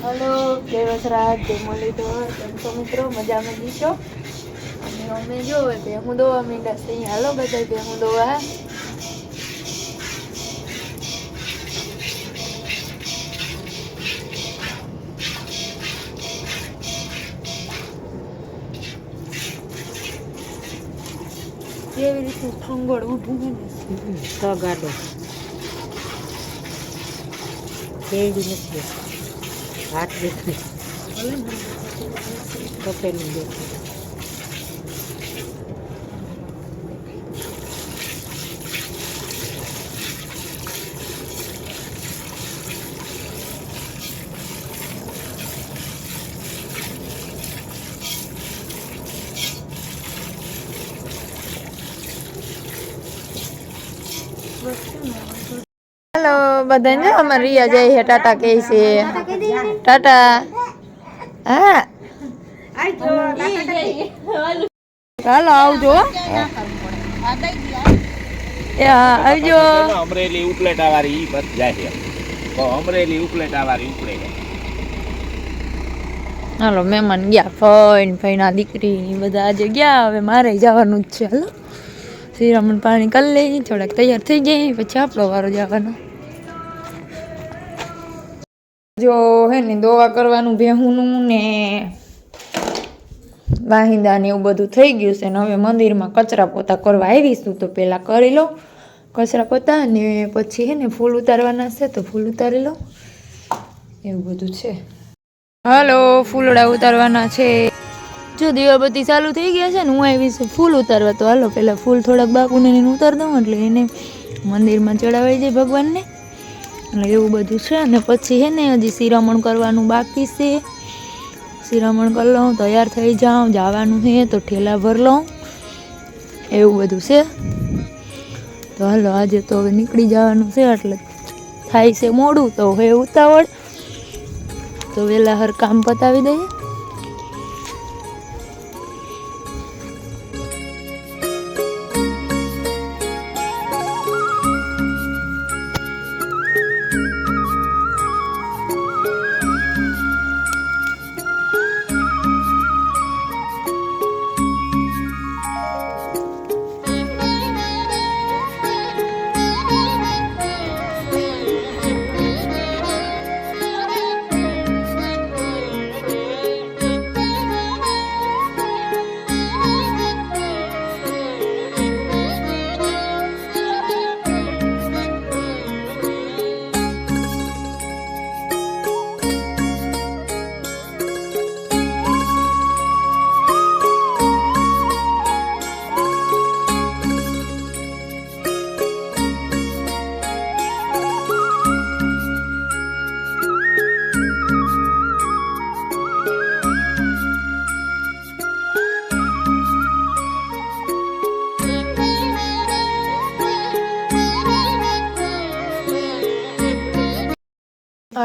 Hello, જય વસરાજ, જય મુરલીધર, કેમ છો મિત્રો? મજામાં જીશો અને અમે જો તે હું દોવા મીંડા છે. હાલો બધા તે હું દોવા. કેવી રીતે ઠંગળ ઊભું ને? તો ગાડો. કેવી નથી? พัดเลยก็เป็นเด็กเวิร์กใช่ไหม બધાને? અમારે રિયા જાય છે ટાટા કહે છે. ટાટા. હા. ચાલો આવજો. એ હા આવજો. અમરેલી ઉપલેટા વાળી ઈ બસ જાય છે. અમરેલી ઉપલેટા વાળી ઉપડે હાલો મહેમાન ગયા. ફઈન ફઈના દીકરી બધા આજે ગયા. હવે મારે જવાનું જ છે. હાલો. શ્રીરામણ પાણી કરી લઈ થોડાક તૈયાર થઈ જાય પછી આપણો વારો જવાનો. જો હે ને દોવા કરવાનું ભેહુંનું ને વાહિંદા ને એવું બધું થઈ ગયું છે ને હવે મંદિરમાં કચરા પોતા કરવા આવીશું. તો પહેલાં કરી લો કચરા પોતા ને પછી હે ને ફૂલ ઉતારવાના છે તો ફૂલ ઉતારી લો. એવું બધું છે. હાલો, ફૂલડા ઉતારવાના છે. જો દીવાબત્તી ચાલુ થઈ ગયા છે ને હું આવી છું ફૂલ ઉતારવા. તો હાલો પહેલાં ફૂલ થોડાક બાપુને ઉતાર દઉં એટલે એને મંદિરમાં ચડાવાઈ જાય ભગવાનને. એટલે એવું બધું છે. અને પછી હે ને હજી શિરામણ કરવાનું બાકી છે. શિરામણ કરી લઉં, તૈયાર થઈ જાઉં, જવાનું છે તો ઠેલા ભર લઉં. એવું બધું છે. તો હાલો, આજે તો હવે નીકળી જવાનું છે, એટલે થાય છે મોડું. તો હવે ઉતાવળ. તો વહેલા હર કામ પતાવી દઈએ.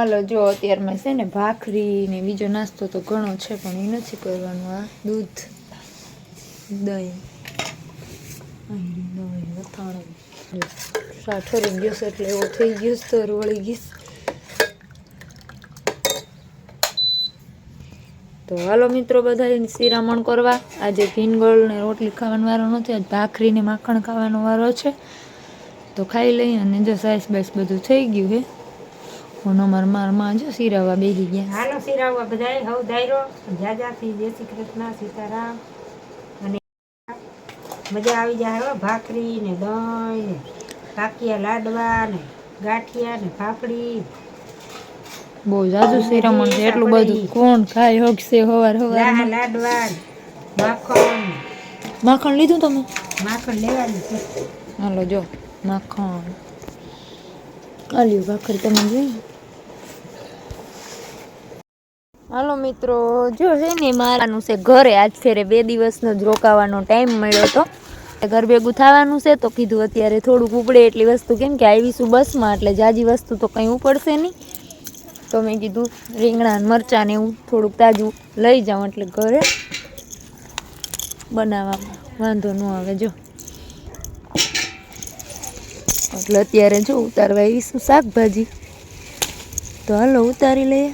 હાલો જો અત્યારમાં છે ને ભાખરી ને બીજો નાસ્તો તો ઘણો છે, પણ એ નથી કરવાનું આ. દૂધ, દહીં અથાણું. સાઠરી ગયો છે એટલે એવો થઈ ગયો છે વળી ગઈશ તો હાલો મિત્રો બધા શિરામણ કરવા. આજે ભીનગોળ ને રોટલી ખાવાનો વારો નથી, આજ ભાખરી ને માખણ ખાવાનો વારો છે. તો ખાઈ લઈ અને જો સાઈસ બાઈસ બધું થઈ ગયું છે. પણ અમારમાં જો સિરાવા બેસી ગયા. હાલો સિરાવવા બધાય હવ દાયરો જાજાથી જય શ્રી કૃષ્ણ સીતારામ. અને મજા આવી જાય હો ભાખરી ને દહીં ને કાકિયા લાડવા ને ગાંઠિયા ને ફાફડી. બહુ જાજુ શિરામણ છે એટલું બધું કોણ ખાય હગશે હવાર હવાર. લાડવા માખણ. માખણ લીધું તમે? માખણ લેવાનું છે. હાલો જો માખણ. આલ્યું ભાખરી તમે જોઈ? હાલો મિત્રો, જો છે ને મારાનું છે ઘરે, આજ ફેરે બે દિવસનો જ રોકાવાનો ટાઈમ મળ્યો હતો ઘર ભેગું થવાનું છે, તો કીધું અત્યારે થોડુંક ઉપડે એટલી વસ્તુ કેમ કે આવીશું બસમાં, એટલે જાજી વસ્તુ તો કંઈ ઉપડશે નહીં. તો મેં કીધું, રીંગણા મરચાં ને એવું થોડુંક તાજું લઈ જાઉં એટલે ઘરે બનાવવામાં વાંધો ન આવે, જો. એટલે અત્યારે જો ઉતારવા આવીશું શાકભાજી. તો હાલો ઉતારી લઈએ.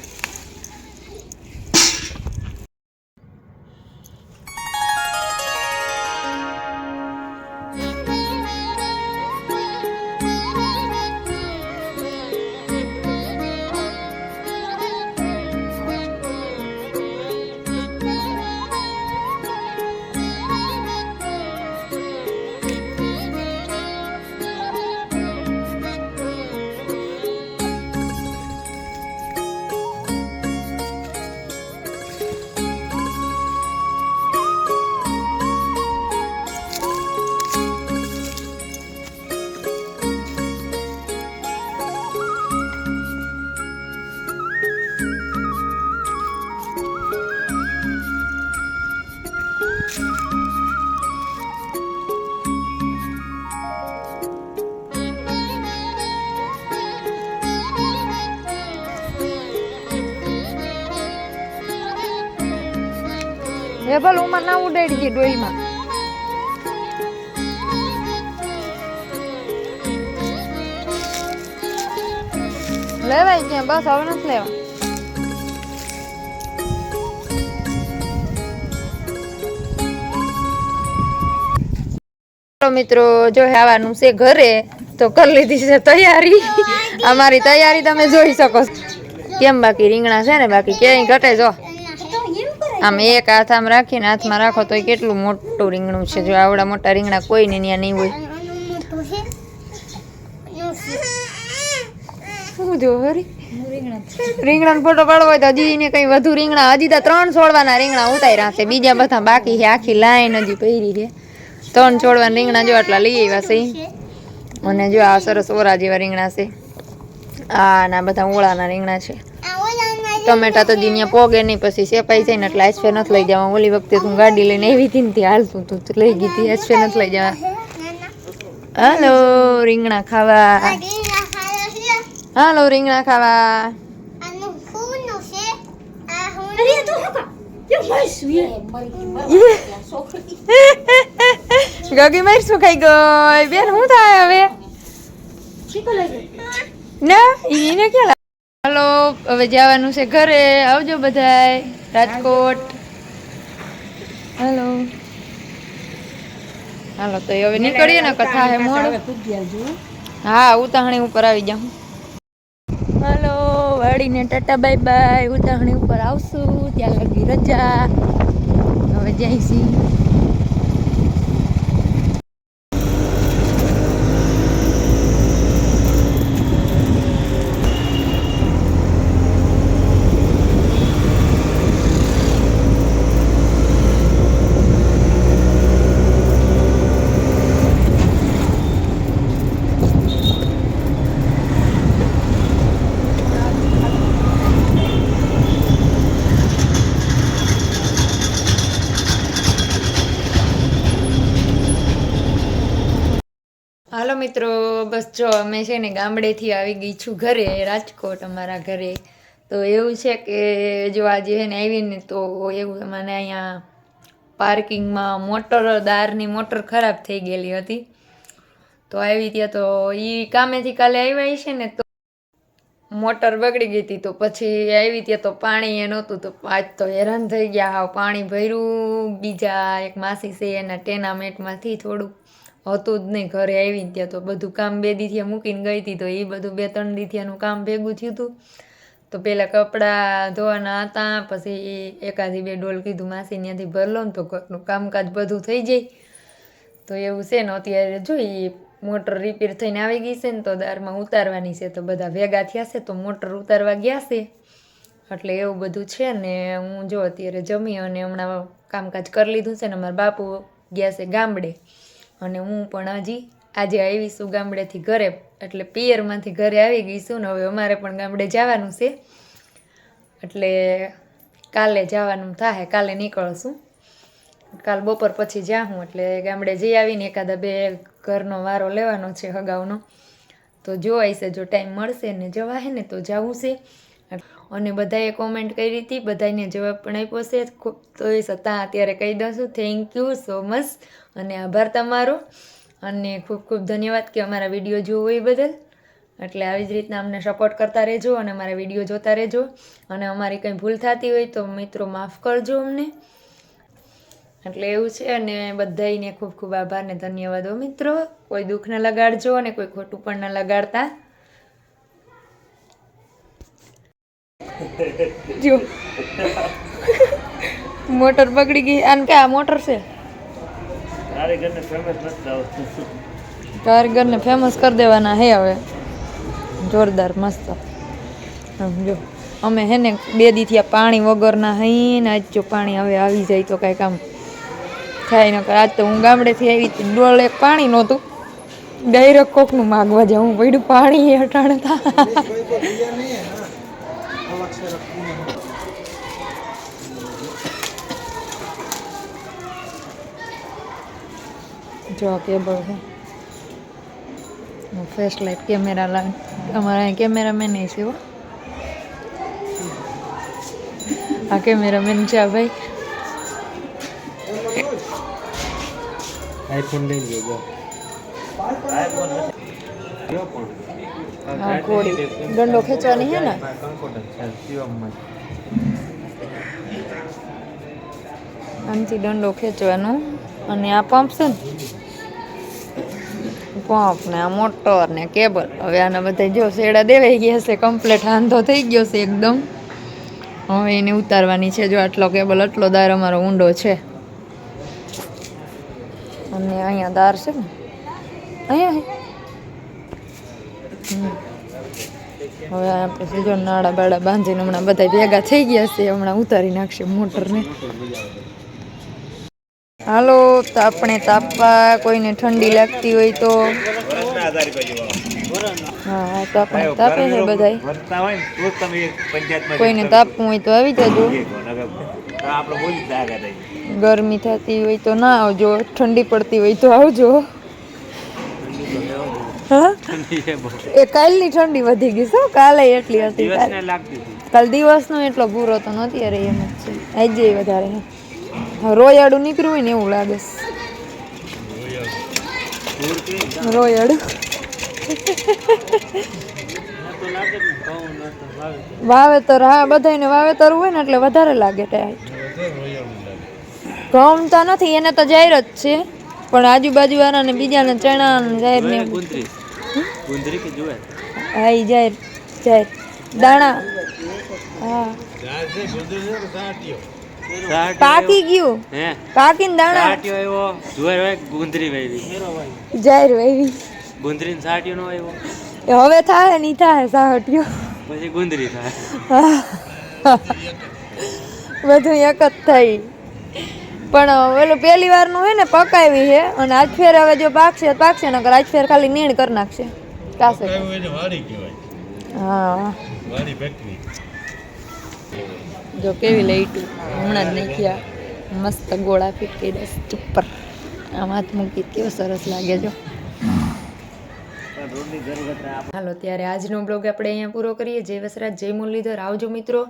એ ભલે ઉમાં ના ઉડાડી ગઈ ડોહીમાં. લેવાય ક્યાં? બસ હવે નથી લેવા. મિત્રો, જો આવવાનું છે ઘરે, તો કરી લીધી છે તૈયારી. અમારી તૈયારી તમે જોઈ શકો કેમ બાકી રીંગણા છે ને બાકી ક્યાંય ઘટે જો. આમ એક હાથ આમ રાખીને હાથમાં રાખો તો કેટલું મોટું રીંગણું છે. જો આવડા મોટા રીંગણા કોઈને ત્યાં નહીં હોય. રીંગણાનો ફોટો પાડવો હોય તો હજી ને કઈ વધુ રીંગણા, હજી તો ત્રણ છોડવાના રીંગણા ઉતાર્યા છે. બીજા બધા બાકી છે. આખી લાઈન હજી પહેરી છે. ત્રણ છોડવાના રીંગણા જો આટલા લઈ આવ્યા અને જો આ સરસ ઓરા જેવા રીંગણા છે. આ ના બધા ઓળાના રીંગણા છે. ટમેટા તો દિનિયા પોગે નહીં પછી સેપાઈ જાય ને એટલે આઈસફે નથી લઈ જવા. ઓલી વખતે તું ગાડી લઈને આવી હતી ને ત્યાં હાલતું તું લઈ ગઈ હતી આઈસફે નથી લઈ જવા. હાલો રીંગણા ખાવા. હાલો રીંગણા ખાવા. ગગી મારી શું ખાઈ ગઈ? બેન શું થાય હવે? ના એને ક્યાં હાલો હવે જવાનું છે ઘરે. આવજો બધાય. રાજકોટ. હાલો. હાલો તો હવે નીકળીએ ને કથા હે મોડ. હા ઉતાહણી ઉપર આવી જાઉં. હાલો વળીને ટાટા બાય બાય. ઉતાહણી ઉપર આવશું. ત્યાં લગી રજા. હવે જઈશી હાલો મિત્રો, બસ જો અમે છે ને ગામડેથી આવી ગઈ છું ઘરે, રાજકોટ અમારા ઘરે. તો એવું છે કે જો આજે છે ને આવીને તો એવું મને અહીંયા પાર્કિંગમાં મોટર, દારની મોટર ખરાબ થઈ ગયેલી હતી. તો આવી ત્યાં તો એ કામેથી કાલે આવ્યા છે ને તો મોટર બગડી ગઈ હતી. તો પછી આવી ત્યાં તો પાણી એ નહોતું, તો આજ તો હેરાન થઈ ગયા. પાણી ભર્યું, બીજા એક માસી છે એના ટેનામેન્ટમાંથી થોડુંક હતું જ નહીં, ઘરે આવીને ત્યાં તો બધું કામ બે દીથી મૂકીને ગઈ હતી તો એ બધું બે ત્રણ દીથિયાનું કામ ભેગું થયું હતું તો પહેલાં કપડાં ધોવાના હતા, પછી એકાદી બે ડોલ કીધું માસી ત્યાંથી ભર લો ને તો ઘરનું કામકાજ બધું થઈ જાય. તો એવું છે ને અત્યારે જોઈ મોટર રિપેર થઈને આવી ગઈ છે ને તો દારમાં ઉતારવાની છે, તો બધા ભેગા થયા છે તો મોટર ઉતારવા ગયા છે. એટલે એવું બધું છે ને હું જો અત્યારે જમી અને હમણાં કામકાજ કરી લીધું છે ને મારા બાપુ ગયા છે ગામડે. અને હું પણ હજી આજે આવીશું ગામડેથી ઘરે, એટલે પિયરમાંથી ઘરે આવી ગઈ છું ને હવે અમારે પણ ગામડે જવાનું છે. એટલે કાલે જવાનું થાય કાલે નીકળશું. કાલ બપોર પછી જાઉં એટલે ગામડે જઈ આવીને એકાદા બે ઘરનો વારો લેવાનો છે હગાવનો તો જોવાય છે, જો ટાઈમ મળશે ને જવાય ને તો જવું છે. અને બધાએ કોમેન્ટ કરી હતી, બધાને જવાબ પણ આપ્યો છે. તો એ છતાં અત્યારે કહી દઉં છું. થેન્ક યુ સો મચ અને આભાર તમારો. અને ખૂબ ખૂબ ધન્યવાદ કે અમારા વીડિયો જોવો એ બદલ. એટલે આવી જ રીતના અમને સપોર્ટ કરતા રહેજો અને અમારા વીડિયો જોતા રહેજો. અને અમારી કંઈ ભૂલ થતી હોય તો મિત્રો માફ કરજો અમને. એટલે એવું છે. અને બધાયને ખૂબ ખૂબ આભાર ને ધન્યવાદો મિત્રો. કોઈ દુઃખ ન લગાડજો અને કોઈ ખોટું પણ ન લગાડતા. જો. મોટર બગડી ગઈ. અને કે આ મોટર છે? કારીગરને ફેમસ કરી દેવાના હે હવે. જોરદાર મસ્ત. જો. અમે હે ને બે દીથી આ પાણી વગરના હઈ ને આજ જો પાણી હવે આવી જાય તો કાંઈ કામ થાય ન આજ તો હું ગામડેથી આવી હતી. ડોળે પાણી નહોતું. ડાયરેક્ટ કોકનું માગવા જાઉં. પડ્યું પાણી એ અટાણતા જો આ કેબલ છે ફ્લેશ લાઇટ કેમેરા લાઈન અમારા અહીં કેમેરામેન એ છે હો આ કેમેરામેન છે આ ભાઈ આઈફોન લઈ લેજો હા ઘોડી દંડો ખેંચવાની છે ને આમથી દંડો ખેંચવાનો. અને આ પંપ છે ને? પંપ ને આ મોટર ને કેબલ હવે આના બધા જો શેડા દેવાઈ ગયા છે કમ્પ્લેટ હાંધો થઈ ગયો છે એકદમ. હવે એને ઉતારવાની છે જો આટલો કેબલ આટલો દાર અમારો ઊંડો છે. અને અહીંયા દાર છે ને? અહીંયા હે. હવે આપણે જો નાડા બાડા બાંધીને હમણાં બધા ભેગા થઈ ગયા છે હમણાં ઉતારી નાખશે મોટરને. હાલો તો આપણે તાપવા કોઈને ઠંડી લાગતી હોય તો. હા તો આપણે તાપે છે પંચાયતમાં કોઈને તાપવું હોય તો આવી જજો. ગરમી થતી હોય તો ના આવજો ઠંડી પડતી હોય તો આવજો. એ કાલની ઠંડી વધી ગઈ શું કાલે એટલી હતી કાલ- દિવસનો એટલો પૂરો તો નથી અરે એમ જ છે. આજે વધારે રોયાડું નીકળ્યું હોય ને એવું લાગે રોયાડું વાવેતર હા બધાને વાવેતર હોય ને એટલે વધારે લાગે ટાઈટ ઘઉં તો નથી એને તો જાહેર જ છે. પણ આજુબાજુ વાળાને બીજાને ચણા ને જાહેર કે જુએ? હા ઈ જાહેર જાહેર દાણા. હા. પાકી ગયું. પાકીને દાણા. જાહેર વાવી ગુંદરી સાટ્યો નો આવ્યો એ હવે થાય નહીં થાય સાહટ્યો પછી ગુંદરી થાય બધું એક જ થઈ. પણ ઓલું પહેલી વારનું હોય ને પકાવી છે. અને આજ ફેર હવે જો પાકશે તો પાકશે નકર આજ ફેર ખાલી નીણ કરી નાખશે. કાસે હા. જો કેવી લાઈટું હમણાં જ નાખ્યા. મસ્ત ગોળા ફીટકી દસ ઉપર આમ હાથ મૂકી કેવો સરસ લાગે જો. હાલો ત્યારે આજનો બ્લોગ આપણે અહીંયા પૂરો કરીએ. જય વસરાજ જય મુરલીધર. આવજો મિત્રો.